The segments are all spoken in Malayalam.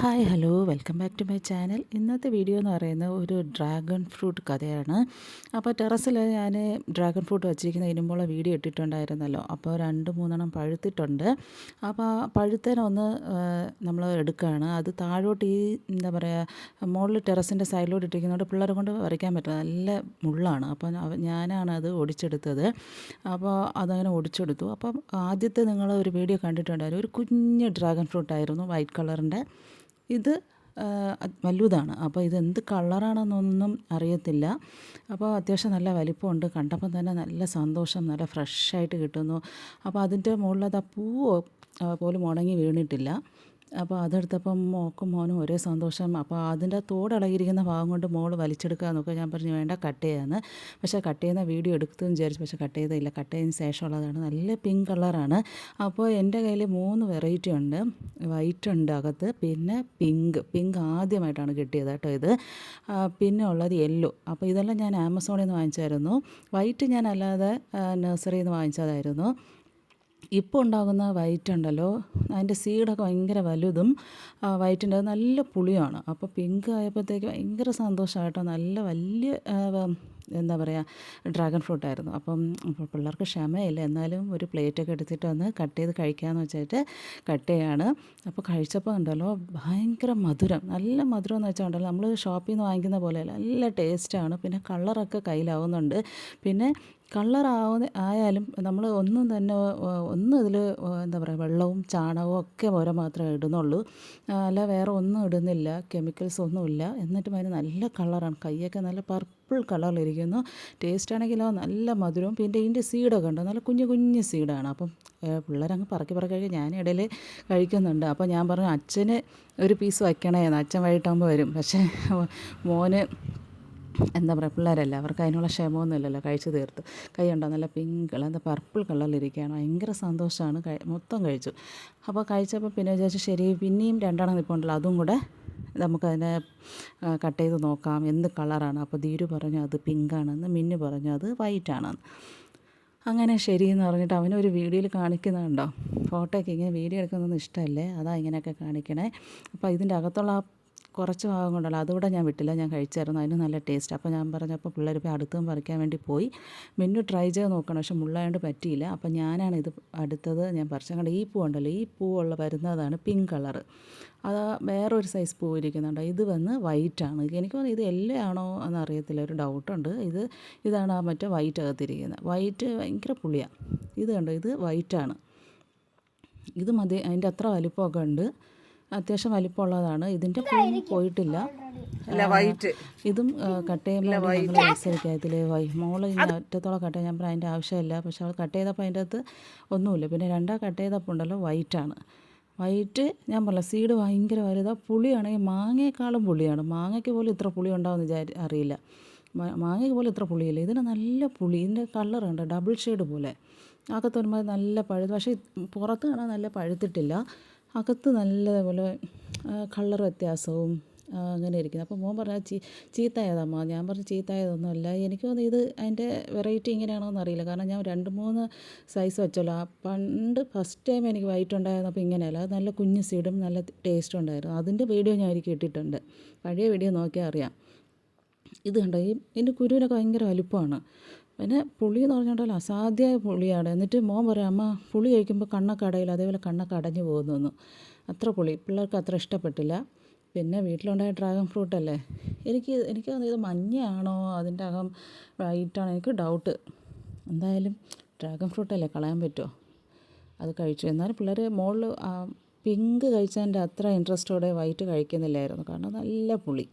Hi hello welcome back to my channel ഇന്നത്തെ വീഡിയോ എന്ന് പറയുന്നത് ഒരു ഡ്രാഗൺ ഫ്രൂട്ട് കഥയാണ്. അപ്പോൾ ടെറസിൽ ഞാൻ ഡ്രാഗൺ ഫ്രൂട്ട് വച്ചിരിക്കുന്ന ഇതിനുമ്പോൾ വീഡിയോ ഇട്ടിട്ടുണ്ടായിരുന്നല്ലോ. അപ്പോൾ രണ്ട് മൂന്നെണ്ണം പഴുത്തിട്ടുണ്ട്. അപ്പോൾ പഴുത്തേനൊന്ന് നമ്മൾ എടുക്കുകയാണ്. അത് താഴോട്ട് ഈ എന്താ പറയുക മുകളിൽ ടെറസിന്റെ സൈഡിലോട്ട് ഇട്ടിരിക്കുന്നതുകൊണ്ട് പിള്ളേരെ കൊണ്ട് വരയ്ക്കാൻ പറ്റില്ല. നല്ല മുള്ളാണ്. അപ്പോൾ ഞാനാണ് അത് ഒടിച്ചെടുത്തത്. അപ്പോൾ അതങ്ങനെ ഒടിച്ചെടുത്തു. അപ്പം ആദ്യത്തെ നിങ്ങൾ ഒരു വീഡിയോ കണ്ടിട്ടുണ്ടായിരുന്നു. ഒരു കുഞ്ഞ് ഡ്രാഗൺ ഫ്രൂട്ടായിരുന്നു വൈറ്റ് കളറിന്റെ ഇത് വലുതാണ്. അപ്പോൾ ഇത് എന്ത് കളറാണെന്നൊന്നും അറിയത്തില്ല. അപ്പോൾ അത്യാവശ്യം നല്ല വലിപ്പമുണ്ട്. കണ്ടപ്പം തന്നെ നല്ല സന്തോഷം നല്ല ഫ്രഷായിട്ട് കിട്ടുന്നു. അപ്പോൾ അതിന്റെ മുകളിലത് ആ പൂ പോലും ഉണങ്ങി വീണിട്ടില്ല. അപ്പോൾ അതെടുത്തപ്പം മോക്കും മോനും ഒരേ സന്തോഷം. അപ്പോൾ അതിന്റെ തോടിളകിയിരിക്കുന്ന ഭാഗം കൊണ്ട് മോൾ വലിച്ചെടുക്കുക എന്നൊക്കെ ഞാൻ പറഞ്ഞു വേണ്ട കട്ട് ചെയ്യാന്ന്. പക്ഷേ കട്ട് ചെയ്യുന്ന വീഡിയോ എടുത്തെന്ന് വിചാരിച്ചു. പക്ഷേ കട്ട് ചെയ്തില്ല കട്ട് ചെയ്തതിന് ശേഷമുള്ളതാണ്. നല്ല പിങ്ക് കളറാണ്. അപ്പോൾ എന്റെ കയ്യിൽ മൂന്ന് വെറൈറ്റി ഉണ്ട്. വൈറ്റ് ഉണ്ട് അകത്ത് പിന്നെ പിങ്ക്. പിങ്ക് ആദ്യമായിട്ടാണ് കിട്ടിയത് കേട്ടോ ഇത്. പിന്നെ ഉള്ളത് യെല്ലോ. അപ്പോൾ ഇതെല്ലാം ഞാൻ ആമസോണിൽ നിന്ന് വാങ്ങിച്ചായിരുന്നു വൈറ്റ് ഞാൻ അല്ലാതെ നഴ്സറിയിൽ നിന്ന് വാങ്ങിച്ചതായിരുന്നു. ഇപ്പോൾ ഉണ്ടാകുന്ന വൈറ്റ് ഉണ്ടല്ലോ അതിന്റെ സീഡൊക്കെ ഭയങ്കര വലുതും വൈറ്റിന്റെ നല്ല പുളിയാണ്. അപ്പോൾ പിങ്ക് ആയപ്പോഴത്തേക്ക് ഭയങ്കര സന്തോഷമായിട്ടോ നല്ല വലിയ എന്താ പറയുക ഡ്രാഗൺ ഫ്രൂട്ടായിരുന്നു അപ്പം പിള്ളേർക്ക് ക്ഷമയില്ല. എന്നാലും ഒരു പ്ലേറ്റൊക്കെ എടുത്തിട്ട് വന്ന് കട്ട് ചെയ്ത് കഴിക്കാമെന്ന് വെച്ചിട്ട് കട്ട് ചെയ്യാണ്. അപ്പോൾ കഴിച്ചപ്പോൾ ഉണ്ടല്ലോ ഭയങ്കര മധുരം. നല്ല മധുരം എന്ന് വെച്ചാൽ ഉണ്ടല്ലോ നമ്മൾ ഷോപ്പിൽ നിന്ന് വാങ്ങിക്കുന്ന പോലെ നല്ല ടേസ്റ്റാണ് പിന്നെ കളറൊക്കെ കയ്യിലാവുന്നുണ്ട്. പിന്നെ കളറാവുന്ന ആയാലും നമ്മൾ ഒന്നും തന്നെ ഒന്നും ഇതിൽ എന്താ പറയുക വെള്ളവും ചാണകവും ഒക്കെ ഓരോ മാത്രമേ ഇടുന്നുള്ളൂ. അല്ല വേറെ ഒന്നും ഇടുന്നില്ല കെമിക്കൽസ് ഒന്നുമില്ല. എന്നിട്ടും അതിന് നല്ല കളറാണ് കൈയൊക്കെ നല്ല പർപ്പിൾ കളറിലിരിക്കുന്നു ടേസ്റ്റ് ആണെങ്കിലോ നല്ല മധുരവും പിന്നെ ഇതിന്റെ സീഡൊക്കെ ഉണ്ട്. നല്ല കുഞ്ഞു കുഞ്ഞു സീഡാണ് അപ്പം പിള്ളേരങ്ങ് പറക്കി പറക്കി ഞാൻ ഇടയിൽ കഴിക്കുന്നുണ്ട്. അപ്പോൾ ഞാൻ പറഞ്ഞു അച്ഛന് ഒരു പീസ് വയ്ക്കണേന്ന്. അച്ഛൻ വൈകിട്ടാകുമ്പോൾ വരും. പക്ഷേ മോന് എന്താ പറയുക പിള്ളേരല്ല അവർക്ക് അതിനുള്ള ക്ഷമമൊന്നുമില്ലല്ലോ കഴിച്ചു തീർത്ത്. കൈ ഉണ്ടോ? നല്ല പിങ്ക് കളർ എന്താ പർപ്പിൾ കളറിലിരിക്കുകയാണ് ഭയങ്കര സന്തോഷമാണ്. മൊത്തം കഴിച്ചു. അപ്പോൾ കഴിച്ചപ്പോൾ പിന്നെ വിചാരിച്ചു ശരി പിന്നെയും രണ്ടെണ്ണം നിൽപ്പുണ്ടല്ലോ അതും കൂടെ നമുക്കതിനെ കട്ട് ചെയ്ത് നോക്കാം. എന്ത് കളറാണ്? അപ്പോൾ ധീരു പറഞ്ഞു അത് പിങ്കാണെന്ന് മിന്നു പറഞ്ഞു അത് വൈറ്റാണെന്ന് അങ്ങനെ ശരിയെന്ന് പറഞ്ഞിട്ട് അവനൊരു വീഡിയോയിൽ കാണിക്കുന്നുണ്ടോ? ഫോട്ടോയ്ക്ക് ഇങ്ങനെ വീഡിയോ എടുക്കുന്നൊന്നും ഇഷ്ടമല്ലേ? അതാ ഇങ്ങനെയൊക്കെ കാണിക്കണേ. അപ്പോൾ ഇതിന്റെ അകത്തുള്ള ആ കുറച്ച് ഭാഗം കൊണ്ടല്ലോ അതുകൂടെ ഞാൻ വിട്ടില്ല ഞാൻ കഴിച്ചായിരുന്നു അതിന് നല്ല ടേസ്റ്റ് അപ്പോൾ ഞാൻ പറഞ്ഞപ്പോൾ പിള്ളേർ പോയി അടുത്തും പറിക്കാൻ വേണ്ടി പോയി. മെനു ട്രൈ ചെയ്ത് നോക്കണം പക്ഷെ മുള്ളായതുകൊണ്ട് പറ്റിയില്ല. അപ്പോൾ ഞാനാണ് ഇത് അടുത്തത് ഞാൻ പറിച്ച. കണ്ട ഈ പൂ ഉണ്ടല്ലോ ഈ പൂവുള്ള വരുന്നതാണ് പിങ്ക് കളർ അത് വേറൊരു സൈസ് പൂ ഇരിക്കുന്നുണ്ട്. ഇത് വന്ന് വൈറ്റാണ് എനിക്ക് തോന്നുന്നു ഇത് എല്ലോ ആണോ എന്നറിയത്തില്ല ഒരു ഡൗട്ടുണ്ട് ഇത് ഇതാണ് ആ മറ്റേ വൈറ്റ് അകത്തിരിക്കുന്നത്. വൈറ്റ് ഭയങ്കര പുളിയാണ് ഇത് കണ്ടോ ഇത് വൈറ്റാണ് ഇത് മതി അതിന്റെ അത്ര വലിപ്പമൊക്കെ ഉണ്ട്. അത്യാവശ്യം വലിപ്പമുള്ളതാണ്. ഇതിന്റെ പൂവും പോയിട്ടില്ല. വൈറ്റ് ഇതും കട്ട് ചെയ്യുമ്പോൾ നമ്മൾ മത്സരിക്കാത്തിൽ വൈ മോൾ ഈ അറ്റത്തോളം കട്ട് ചെയ്യാൻ പറഞ്ഞാൽ അതിന്റെ ആവശ്യമില്ല. പക്ഷെ അവൾ കട്ട് ചെയ്തപ്പോൾ അതിന്റെ അകത്ത് ഒന്നുമില്ല. പിന്നെ രണ്ടാ കട്ട് ചെയ്തപ്പോൾ ഉണ്ടല്ലോ വൈറ്റാണ് വൈറ്റ് ഞാൻ പറഞ്ഞ സീഡ് ഭയങ്കര വലുതാണ് പുളിയാണെങ്കിൽ മാങ്ങയെക്കാളും പുളിയാണ്. മാങ്ങയ്ക്ക് പോലും ഇത്ര പുളി ഉണ്ടാവുമെന്ന് വിചാരി അറിയില്ല. മാങ്ങയ്ക്ക് പോലും ഇത്ര പുളിയില്ല. ഇതിന് നല്ല പുളി. ഇതിന്റെ കളറുണ്ട് ഡബിൾ ഷെയ്ഡ് പോലെ. അകത്ത് വരുമ്പോൾ നല്ല പഴുത്ത് പക്ഷേ പുറത്ത് കാണാൻ നല്ല പഴുത്തിട്ടില്ല. അകത്ത് നല്ലതുപോലെ കളർ വ്യത്യാസവും അങ്ങനെ ഇരിക്കുന്നത് അപ്പോൾ മോൻ പറഞ്ഞാൽ ചീ ചീത്തയായതമ്മ. ഞാൻ പറഞ്ഞു ചീത്തയായതൊന്നുമല്ല. എനിക്ക് തോന്നുന്നു ഇത് അതിന്റെ വെറൈറ്റി ഇങ്ങനെയാണോന്ന് അറിയില്ല. കാരണം ഞാൻ രണ്ട് മൂന്ന് സൈസ് വെച്ചല്ലോ. പണ്ട് ഫസ്റ്റ് ടൈം എനിക്ക് വൈറ്റ് ഉണ്ടായിരുന്നപ്പോൾ ഇങ്ങനെയല്ല. അത് നല്ല കുഞ്ഞ് സീഡും നല്ല ടേസ്റ്റും ഉണ്ടായിരുന്നു. അതിന്റെ വീഡിയോ ഞാൻ എനിക്ക് ഇട്ടിട്ടുണ്ട്. പഴയ വീഡിയോ നോക്കിയാൽ അറിയാം. ഇത് കണ്ടോ? ഈ ഇതിന്റെ കുരുവിനൊക്കെ ഭയങ്കര വലുപ്പമാണ്. പിന്നെ പുളി എന്ന് പറഞ്ഞിട്ടുണ്ടല്ലോ അസാധ്യമായ പുളിയാണ്. എന്നിട്ട് മോൻ പറയാം അമ്മ പുളി കഴിക്കുമ്പോൾ കണ്ണൊക്കെ അടയില്ല അതേപോലെ കണ്ണൊക്കെ അടഞ്ഞു പോകുന്നു. അത്ര പുളി. പിള്ളേർക്ക് അത്ര ഇഷ്ടപ്പെട്ടില്ല. പിന്നെ വീട്ടിലുണ്ടായ ഡ്രാഗൺ ഫ്രൂട്ട് അല്ലേ? എനിക്ക് എനിക്ക് ഇത് മഞ്ഞയാണോ? അതിന്റെ അകം വൈറ്റാണോ? എനിക്ക് ഡൗട്ട്. എന്തായാലും ഡ്രാഗൺ ഫ്രൂട്ട് അല്ലേ കളയാൻ പറ്റുമോ അത് കഴിച്ചു. എന്നാലും പിള്ളേർ മുകളിൽ പിങ്ക് കഴിച്ചതിന്റെ അത്ര ഇൻട്രസ്റ്റോടെ വൈറ്റ് കഴിക്കുന്നില്ലായിരുന്നു. കാരണം നല്ല പുളി.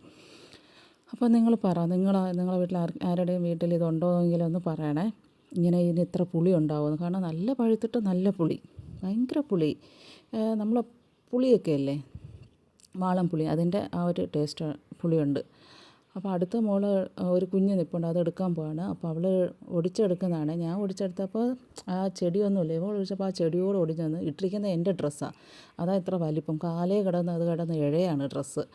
അപ്പോൾ നിങ്ങൾ പറ നിങ്ങൾ നിങ്ങളെ വീട്ടിൽ ആരുടെയും വീട്ടിൽ ഇതുണ്ടോ ഒന്ന് പറയണേ. ഇങ്ങനെ ഇതിന് ഇത്ര പുളി ഉണ്ടാവുമെന്ന്. കാരണം നല്ല പഴുത്തിട്ട് നല്ല പുളി ഭയങ്കര പുളി. നമ്മൾ പുളിയൊക്കെ അല്ലേ വാളം പുളി അതിന്റെ ആ ഒരു ടേസ്റ്റ് പുളിയുണ്ട്. അപ്പോൾ അടുത്ത മോൾ ഒരു കുഞ്ഞ് നിൽപ്പുണ്ട് അത് എടുക്കാൻ പോവാണ്. അപ്പോൾ അവൾ ഒടിച്ചെടുക്കുന്നതാണ്. ഞാൻ ഒടിച്ചെടുത്തപ്പോൾ ആ ചെടിയൊന്നുമില്ല. ഇവൾ ഒഴിച്ചപ്പോൾ ആ ചെടിയോട് ഒടിഞ്ഞെന്ന് ഇട്ടിരിക്കുന്ന എന്റെ ഡ്രസ്സാണ് അതാ ഇത്ര വലിപ്പം. കാലേ കിടന്ന് അത് കിടന്ന് ഇഴയാണ് ഡ്രസ്സ്.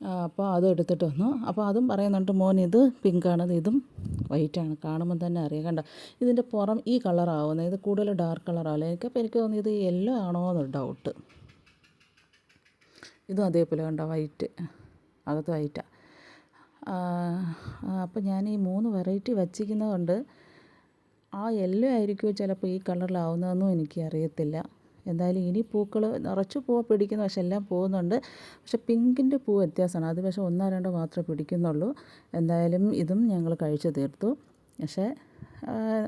അപ്പോൾ അതും എടുത്തിട്ട് വന്നു. അപ്പോൾ അതും പറയുന്നുണ്ട് മോൻ ഇത് പിങ്കാണ് ഇതും വൈറ്റാണ് കാണുമ്പോൾ തന്നെ അറിയാം. കണ്ട? ഇതിന്റെ പുറം ഈ കളറാവുന്നത് ഇത് കൂടുതൽ ഡാർക്ക് കളറാവില്ല എനിക്ക് തോന്നി ഇത് യെല്ലോ ആണോ എന്നൊരു ഡൗട്ട് ഇതും അതേപോലെ കണ്ടോ വൈറ്റ് അകത്ത് വൈറ്റാണ് അപ്പോൾ ഞാൻ ഈ മൂന്ന് വെറൈറ്റി വച്ചിരിക്കുന്നതുകൊണ്ട് ആ യെല്ലോ ആയിരിക്കുമോ ചിലപ്പോൾ ഈ കളറിലാവുന്നതെന്നും എനിക്ക് അറിയത്തില്ല എന്തായാലും ഇനി പൂക്കൾ നിറച്ച് പൂ പിടിക്കുന്ന പക്ഷെ എല്ലാം പോകുന്നുണ്ട്. പക്ഷെ പിങ്കിന്റെ പൂ വ്യത്യാസമാണ്. അത് പക്ഷേ ഒന്നോ രണ്ടോ മാത്രമേ പിടിക്കുന്നുള്ളൂ. എന്തായാലും ഇതും ഞങ്ങൾ കഴിച്ചു തീർത്തു. പക്ഷേ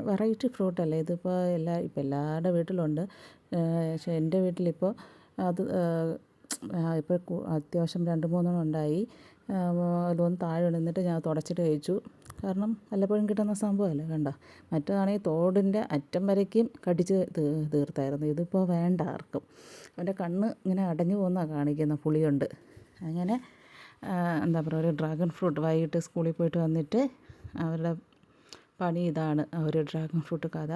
വെറൈറ്റി ഫ്രൂട്ടല്ലേ ഇതിപ്പോൾ എല്ലാ ഇപ്പോൾ എല്ലാവരുടെ വീട്ടിലുണ്ട്. പക്ഷേ എന്റെ വീട്ടിലിപ്പോൾ അത് ഇപ്പോൾ അത്യാവശ്യം രണ്ട് മൂന്നെണ്ണം ഉണ്ടായി. അതിലൊന്ന് താഴെ നിന്നിട്ട് ഞാൻ തുടച്ചിട്ട് കഴിച്ചു. കാരണം വല്ലപ്പോഴും കിട്ടുന്ന സംഭവമല്ലേ? വേണ്ട മറ്റേതാണെങ്കിൽ തോടിന്റെ അറ്റം വരയ്ക്കും കടിച്ച് തീർത്തായിരുന്നു. ഇതിപ്പോൾ വേണ്ട ആർക്കും. അവന്റെ കണ്ണ് ഇങ്ങനെ അടഞ്ഞു പോകുന്ന കാണിക്കുന്ന പുളിയുണ്ട്. അങ്ങനെ എന്താ പറയുക ഒരു ഡ്രാഗൺ ഫ്രൂട്ട് വൈകിട്ട് സ്കൂളിൽ പോയിട്ട് വന്നിട്ട് അവരുടെ പണി ഇതാണ്. ഒരു ഡ്രാഗൺ ഫ്രൂട്ട് കഥ.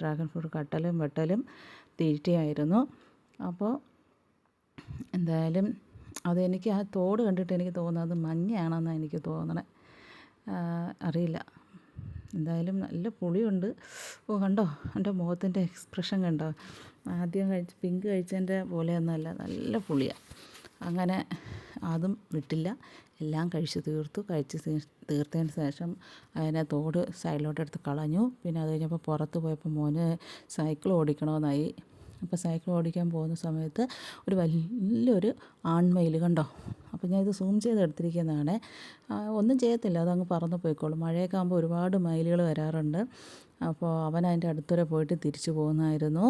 ഡ്രാഗൺ ഫ്രൂട്ട് കട്ടലും വെട്ടലും തീറ്റയായിരുന്നു. അപ്പോൾ എന്തായാലും അതെനിക്ക് ആ തോട് കണ്ടിട്ട് എനിക്ക് തോന്നുന്നത് മഞ്ഞയാണെന്നാണ് എനിക്ക് തോന്നണേ. അറിയില്ല. എന്തായാലും നല്ല പുളിയുണ്ട്. ഓ കണ്ടോ? എന്റെ മുഖത്തിന്റെ എക്സ്പ്രഷൻ കണ്ടോ? ആദ്യം കഴിച്ച് പിങ്ക് കഴിച്ചതിന്റെ പോലെയൊന്നുമല്ല നല്ല പുളിയാണ് അങ്ങനെ അതും വിട്ടില്ല. എല്ലാം കഴിച്ച് തീർത്തു. കഴിച്ച് തീർത്തതിന് ശേഷം അതിനെ തോട് സൈഡിലോട്ട് എടുത്ത് കളഞ്ഞു. പിന്നെ അത് കഴിഞ്ഞപ്പോൾ പുറത്ത് പോയപ്പോൾ മോന് സൈക്കിൾ ഓടിക്കണമെന്നായി അപ്പോൾ സൈക്കിൾ ഓടിക്കാൻ പോകുന്ന സമയത്ത് ഒരു വലിയൊരു ആൺമയിൽ കണ്ടോ? അപ്പോൾ ഞാൻ ഇത് സൂം ചെയ്ത് എടുത്തിരിക്കുന്നതാണ്. ഒന്നും ചെയ്യത്തില്ല അതങ്ങ് പറന്ന് പോയിക്കോളും. മഴയൊക്കെ ആകുമ്പോൾ ഒരുപാട് മയിലുകൾ വരാറുണ്ട്. അപ്പോൾ അവൻ അതിന്റെ അടുത്തുവരെ പോയിട്ട് തിരിച്ചു പോകുന്നതായിരുന്നു.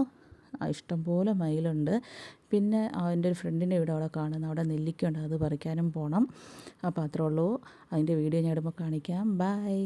ഇഷ്ടംപോലെ മയിലുണ്ട്. പിന്നെ എന്റെ ഒരു ഫ്രണ്ടിന്റെ വീട് അവിടെ കാണുന്നു. അവിടെ നെല്ലിക്കുണ്ട് അത് പറിക്കാനും പോകണം അപ്പോൾ അത്രേ ഉള്ളൂ. അതിന്റെ വീഡിയോ ഞാൻ ഇടുമ്പോൾ കാണിക്കാം. ബൈ.